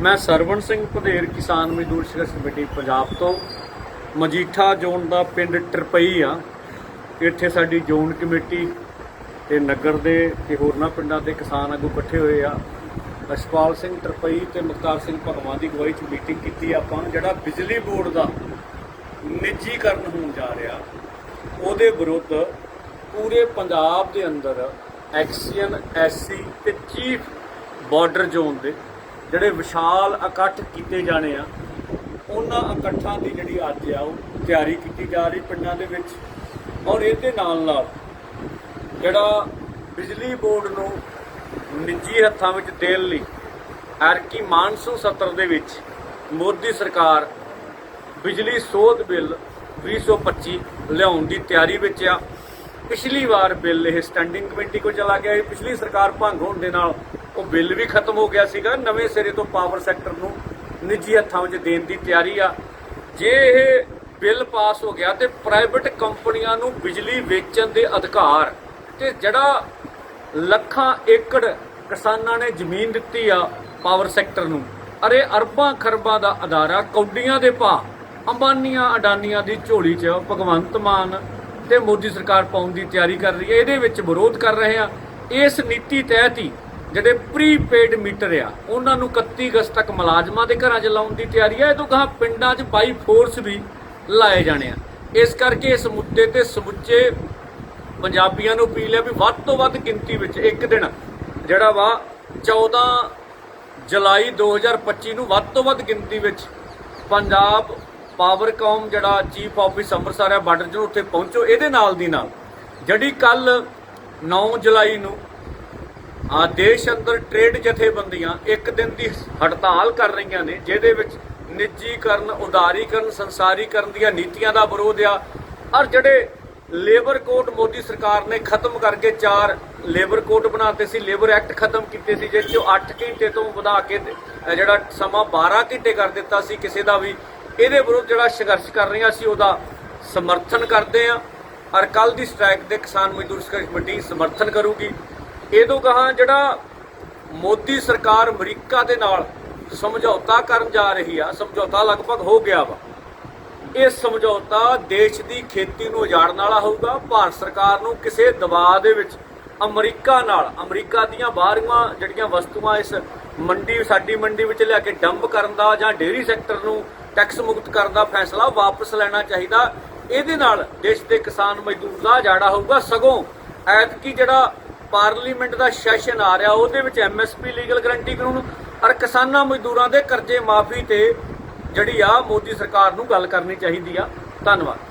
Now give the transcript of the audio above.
ਮੈਂ ਸਰਵਣ ਸਿੰਘ ਭਦੇਰ ਕਿਸਾਨ ਮਜ਼ਦੂਰ ਸੰਘਰਸ਼ ਕਮੇਟੀ, ਪੰਜਾਬ ਤੋਂ। ਮਜੀਠਾ ਜ਼ੋਨ ਦਾ ਪਿੰਡ ਟਰਪਈ ਆ। ਇੱਥੇ ਸਾਡੀ ਜ਼ੋਨ ਕਮੇਟੀ ਤੇ ਨਗਰ ਦੇ ਤੇ ਹੋਰਨਾਂ ਪਿੰਡਾਂ ਦੇ ਕਿਸਾਨ ਆਗੂ ਇਕੱਠੇ ਹੋਏ ਆ। ਅਸ਼ਪਾਲ ਸਿੰਘ ਟਰਪਈ ਤੇ ਮੁਖਤਾਰ ਸਿੰਘ ਭਗਵਾਨ ਦੀ ਅਗਵਾਈ 'ਚ ਮੀਟਿੰਗ ਕੀਤੀ ਆਪਾਂ ਜਿਹੜਾ ਬਿਜਲੀ ਬੋਰਡ ਦਾ ਨਿੱਜੀਕਰਨ ਹੋਣ ਜਾ ਰਿਹਾ। ਉਹਦੇ ਵਿਰੁੱਧ ਪੂਰੇ ਪੰਜਾਬ ਦੇ ਅੰਦਰ ਐਕਸੀਅਨ ਐਸਸੀ ਤੇ ਚੀਫ ਬਾਰਡਰ ਜ਼ੋਨ ਦੇ ਜਿਹੜੇ ਵਿਸ਼ਾਲ ਇਕੱਠ ਕੀਤੇ ਜਾਣੇ ਆ, ਉਹਨਾਂ ਇਕੱਠਾਂ ਦੀ ਜਿਹੜੀ ਅੱਜ ਆ, ਉਹ ਤਿਆਰੀ ਕੀਤੀ ਜਾ ਰਹੀ ਪਿੰਡਾਂ ਦੇ ਵਿੱਚ। ਔਰ ਇਹਦੇ ਨਾਲ ਨਾਲ ਜਿਹੜਾ ਬਿਜਲੀ ਬੋਰਡ ਨੂੰ ਨਿੱਜੀ ਹੱਥਾਂ ਵਿੱਚ ਦੇਣ ਲਈ ਐਰਕੀ ਮਾਨਸੂਨ ਸੱਤਰ ਦੇ ਵਿੱਚ ਮੋਦੀ ਸਰਕਾਰ ਬਿਜਲੀ ਸੋਧ ਬਿੱਲ 2025 ਲਿਆਉਣ ਦੀ ਤਿਆਰੀ ਵਿੱਚ ਆ ਪਿਛਲੀ ਵਾਰ ਬਿੱਲ ਇਹ ਸਟੈਂਡਿੰਗ ਕਮੇਟੀ ਕੋਲ ਚਲਾ ਗਿਆ ਇਹ ਪਿਛਲੀ ਸਰਕਾਰ ਭੰਗ ਹੋਣ ਦੇ ਨਾਲ ਉਹ ਬਿੱਲ ਵੀ ਖਤਮ ਹੋ ਗਿਆ ਸੀਗਾ। ਨਵੇਂ ਸਿਰੇ ਤੋਂ ਪਾਵਰ ਸੈਕਟਰ ਨੂੰ ਨਿੱਜੀ ਹੱਥਾਂ ਵਿੱਚ ਦੇਣ ਦੀ ਤਿਆਰੀ ਆ। ਜੇ ਇਹ ਬਿੱਲ ਪਾਸ ਹੋ ਗਿਆ ਤੇ ਪ੍ਰਾਈਵੇਟ ਕੰਪਨੀਆਂ ਨੂੰ ਬਿਜਲੀ ਵੇਚਣ ਦੇ ਅਧਿਕਾਰ ਤੇ ਜਿਹੜਾ ਲੱਖਾਂ ਏਕੜ ਕਿਸਾਨਾਂ ਨੇ ਜ਼ਮੀਨ ਦਿੱਤੀ ਆ ਪਾਵਰ ਸੈਕਟਰ ਨੂੰ, ਅਰੇ ਅਰਬਾਂ ਖਰਬਾਂ ਦਾ ਅਦਾਰਾ ਕੌਡੀਆਂ ਦੇ ਭਾ ਅੰਬਾਨੀਆਂ ਅਡਾਨੀਆਂ ਦੀ ਝੋਲੀ 'ਚ ਭਗਵੰਤ ਮਾਨ ਤੇ ਮੋਦੀ ਸਰਕਾਰ ਪਾਉਣ ਦੀ ਤਿਆਰੀ ਕਰ ਰਹੀ ਹੈ, ਇਹਦੇ ਵਿੱਚ ਵਿਰੋਧ ਕਰ ਰਹੇ ਆ ਇਸ ਨੀਤੀ ਤਹਿਤ ਹੀ ਜਿਹੜੇ ਪ੍ਰੀਪੇਡ ਮੀਟਰ ਆ, ਉਹਨਾਂ ਨੂੰ 31 ਅਗਸਤ ਤੱਕ ਮੁਲਾਜ਼ਮਾਂ ਦੇ ਘਰਾਂ 'ਚ ਲਾਉਣ ਦੀ ਤਿਆਰੀ ਹੈ। ਇਹ ਤੋਂ ਕਹਾ ਪਿੰਡਾਂ 'ਚ ਬਾਈ ਫੋਰਸ ਵੀ ਲਾਏ ਜਾਣੇ ਆ। ਇਸ ਕਰਕੇ ਇਸ ਮੁੱਦੇ ਤੇ ਸਮੁੱਚੇ ਪੰਜਾਬੀਆਂ ਨੂੰ ਅਪੀਲ ਹੈ ਵੀ ਵੱਧ ਤੋਂ ਵੱਧ ਗਿਣਤੀ ਵਿੱਚ ਇੱਕ ਦਿਨ ਜਿਹੜਾ ਵਾ 14 ਜੁਲਾਈ 2025 ਨੂੰ ਵੱਧ ਤੋਂ ਵੱਧ ਗਿਣਤੀ ਵਿੱਚ ਪੰਜਾਬ ਪਾਵਰਕਾਮ ਜਿਹੜਾ ਚੀਫ ਆਫਿਸ ਅੰਮ੍ਰਿਤਸਰ ਹੈ, ਬਾਰਡਰ ਨੂੰ ਉੱਥੇ ਪਹੁੰਚੋ, ਇਹਦੇ ਨਾਲ ਦੀ ਨਾਲ। ਜਿਹੜੀ ਕੱਲ 9 ਜੁਲਾਈ ਨੂੰ ਆ ਦੇਸ਼ ਅੰਦਰ ਟ੍ਰੇਡ ਜਥੇਬੰਦੀਆਂ ਇੱਕ ਦਿਨ ਦੀ ਹੜਤਾਲ ਕਰ ਰਹੀਆਂ ਨੇ, ਜਿਹਦੇ ਵਿੱਚ ਨਿੱਜੀਕਰਨ, ਉਦਾਰੀਕਰਨ, ਸੰਸਾਰੀਕਰਨ ਦੀਆਂ ਨੀਤੀਆਂ ਦਾ ਵਿਰੋਧ ਆ, ਔਰ ਜਿਹੜੇ ਲੇਬਰ ਕੋਡ ਮੋਦੀ ਸਰਕਾਰ ਨੇ ਖਤਮ ਕਰਕੇ ਚਾਰ ਲੇਬਰ ਕੋਡ ਬਣਾਤੇ ਸੀ, ਲੇਬਰ ਐਕਟ ਖਤਮ ਕੀਤੇ ਸੀ ਜਿਸ ਚੋਂ 8 ਘੰਟੇ ਤੋਂ ਵਧਾ ਕੇ ਜਿਹੜਾ ਸਮਾਂ 12 ਘੰਟੇ ਕਰ ਦਿੱਤਾ ਸੀ, ਕਿਸੇ ਦਾ ਵੀ ਇਹਦੇ ਵਿਰੁੱਧ ਜਿਹੜਾ ਸੰਘਰਸ਼ ਕਰ ਰਹੇ ਰਹੀਆਂ ਅਸੀਂ ਉਹਦਾ ਸਮਰਥਨ ਕਰਦੇ ਆ ਔਰ ਕੱਲ ਦੀ ਸਟ੍ਰਾਈਕ ਦੇ ਕਿਸਾਨ ਮਜ਼ਦੂਰ ਸੰਘਰਸ਼ ਕਮੇਟੀ ਸਮਰਥਨ ਕਰੂਗੀ। ਇਹਦੋਂ ਕਹਾ ਜਿਹੜਾ ਮੋਦੀ ਸਰਕਾਰ ਅਮਰੀਕਾ ਦੇ ਨਾਲ ਸਮਝੌਤਾ ਕਰਨ ਜਾ ਰਹੀ ਆ, ਸਮਝੌਤਾ ਲਗਭਗ ਹੋ ਗਿਆ ਵਾ। ਇਹ ਸਮਝੌਤਾ ਦੇਸ਼ ਦੀ ਖੇਤੀ ਨੂੰ ਉਜਾੜਨ ਵਾਲਾ ਹੋਊਗਾ। ਭਾਰਤ ਸਰਕਾਰ ਨੂੰ ਕਿਸੇ ਦਬਾਅ ਦੇ ਵਿੱਚ ਅਮਰੀਕਾ ਨਾਲ, ਅਮਰੀਕਾ ਦੀਆਂ ਬਾਹਰੀਆਂ ਜਿਹੜੀਆਂ ਵਸਤੂਆਂ ਇਸ ਮੰਡੀ, ਸਾਡੀ ਮੰਡੀ ਵਿੱਚ ਲਿਆ ਕੇ ਡੰਪ ਕਰਨ ਦਾ ਜਾਂ ਡੇਅਰੀ ਸੈਕਟਰ ਨੂੰ ਟੈਕਸ ਮੁਕਤ ਕਰਨ ਦਾ ਫੈਸਲਾ ਵਾਪਸ ਲੈਣਾ ਚਾਹੀਦਾ। ਇਹਦੇ ਨਾਲ ਦੇਸ਼ ਦੇ ਕਿਸਾਨ ਮਜ਼ਦੂਰ ਦਾ ਉਜਾੜਾ ਹੋਊਗਾ। ਸਗੋਂ ਐਤਕੀ ਜਿਹੜਾ ਪਾਰਲੀਮੈਂਟ ਦਾ ਸੈਸ਼ਨ ਆ ਰਿਹਾ, ਉਹਦੇ ਵਿੱਚ ਐਮਐਸਪੀ ਲੀਗਲ ਗਰੰਟੀ ਕਾਨੂੰਨ ਔਰ ਕਿਸਾਨਾਂ ਮਜ਼ਦੂਰਾਂ ਦੇ ਕਰਜ਼ੇ ਮਾਫੀ ਤੇ ਜਿਹੜੀ ਆ ਮੋਦੀ ਸਰਕਾਰ ਨੂੰ ਗੱਲ ਕਰਨੀ ਚਾਹੀਦੀ ਆ। ਧੰਨਵਾਦ।